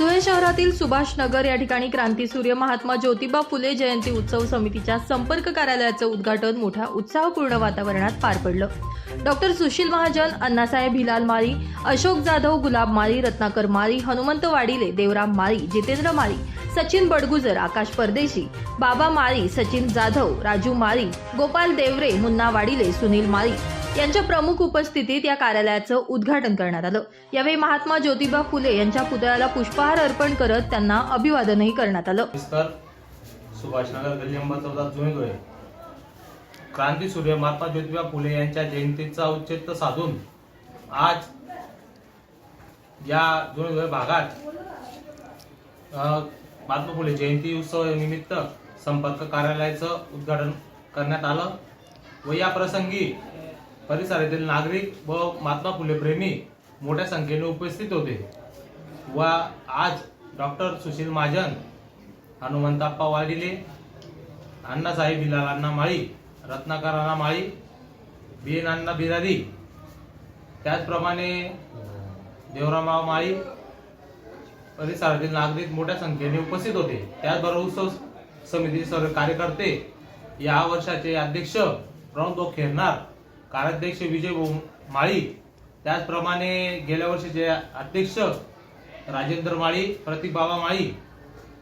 धुळे शहरातील सुभाष नगर या ठिकाणी क्रांतीसूर्य महात्मा ज्योतिबा फुले जयंती उत्सव समितीच्या संपर्क कार्यालयाचं उद्घाटन मोठ्या उत्साहपूर्ण वातावरणात पार पडलं. डॉक्टर सुशील महाजन अण्णासाहेब हिलाल माळी अशोक जाधव गुलाब माळी रत्नाकर माळी हनुमंत वाडिले देवराम माळी जितेंद्र माळी सचिन बडगुजर आकाश परदेशी बाबा माळी सचिन जाधव राजू माळी गोपाल देवरे मुन्ना वाडिले सुनील माळी यांच्या प्रमुख उपस्थितीत या कार्यालयाचं उद्घाटन करण्यात आलं. यावेळी महात्मा ज्योतिबा फुले यांच्या पुतळ्याला पुष्पहार अर्पण करत त्यांना अभिवादनही करण्यात आलं. सुभाषनगर गल्ली नंबर चौदा जुने धुळे. क्रांती सूर्य महात्मा ज्योतिबा फुले यांच्या जयंतीचा औचित्य साधून आज या जुने धुळे भागात महात्मा फुले जयंती उत्सव निमित्त संपर्क कार्यालयाचं उद्घाटन करण्यात आलं व या प्रसंगी परिसरातील नागरिक व महात्मा फुले प्रेमी मोठ्या संख्येने उपस्थित होते. व आज doctor Sushil Mahajan Hanumantappa Wadile Annasaheb Hilal Anna Mali Ratnakar Anna Mali B N Anna Birari त्याचप्रमाणे देवरामराव माळी परिसरातील नागरिक मोठ्या संख्येने उपस्थित होते. त्याचबरोबर उत्सव समिती सर्व कार्यकर्ते या वर्षाचे अध्यक्ष प्रणव खेरणार खेरनार कार्याध्यक्ष विजय भाऊ माळी त्याचप्रमाणे गेल्या वर्षीचे अध्यक्ष राजेंद्र माळी प्रतिभावा बाबा माळी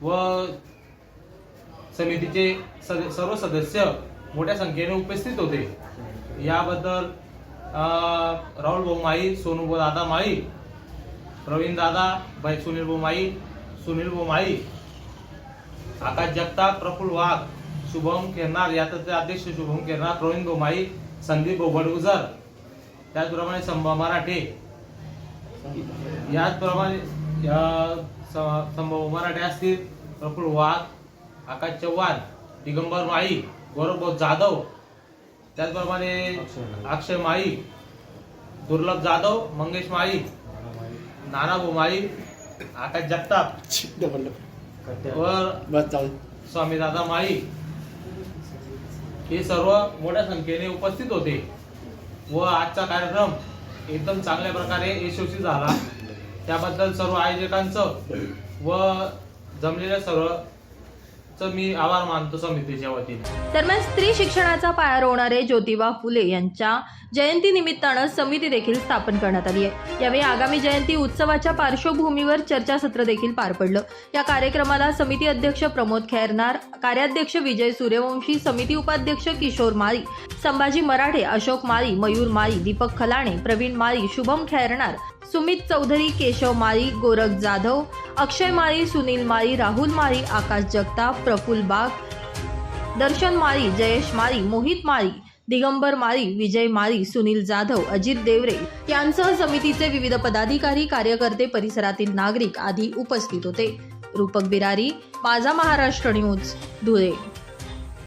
व समितीचे सद- सर्व सदस्य मोठ्या संख्येने उपस्थित होते. याबद्दल राहुल भाऊ माळी सोनू भाऊ दादा माळी प्रवीण दादा भाई सुनील भाऊ माळी सुनील भाऊ माळी आकाश जगताप प्रफुल्ल वाघ शुभम केरनार याचे अध्यक्ष शुभम केरनार प्रवीण माळी संदीप भाऊ बडगुजर त्याचप्रमाणे संभा मराठे. याचप्रमाणे संभव मराठे असतील प्रफुल्ल वाघ आकाश चव्हाण दिगंबर माळी गौरव जाधव. त्याचप्रमाणे अक्षय माळी दुर्लभ जाधव मंगेश माळी नानाभाऊ माळी आकाश जगताप. व स्वामी दादा माळी हे सर्व मोठ्या संख्येने उपस्थित होते व आजचा कार्यक्रम एकदम चांगल्या प्रकारे यशस्वी झाला. त्याबद्दल सर्व आयोजकांचं व जमलेल्या सर्वच मी आभार मानतो समितीच्या वतीने. दरम्यान स्त्री शिक्षणाचा पाया रोवणारे ज्योतिबा फुले यांच्या जयंती निमित्तानं समिती देखील स्थापन करण्यात आली आहे. यावेळी आगामी जयंती उत्सवाच्या पार्श्वभूमीवर चर्चासत्र देखील पार पडलं. या कार्यक्रमाला समिती अध्यक्ष प्रमोद खैरनार कार्याध्यक्ष विजय सूर्यवंशी समिती उपाध्यक्ष किशोर माळी संभाजी मराठे अशोक माळी मयूर माळी दीपक खलाणे प्रवीण माळी शुभम खैरनार सुमित चौधरी केशव माळी गोरख जाधव अक्षय माळी सुनील माळी राहुल माळी आकाश जगताप प्रफुल बाग दर्शन माळी जयेश माळी मोहित माळी दिगंबर माळी विजय माळी सुनील जाधव अजित देवरे यांसह समितीचे विविध पदाधिकारी कार्यकर्ते परिसरातील नागरिक आदी उपस्थित होते. रूपक बिरारी माझा महाराष्ट्र न्यूज धुळे.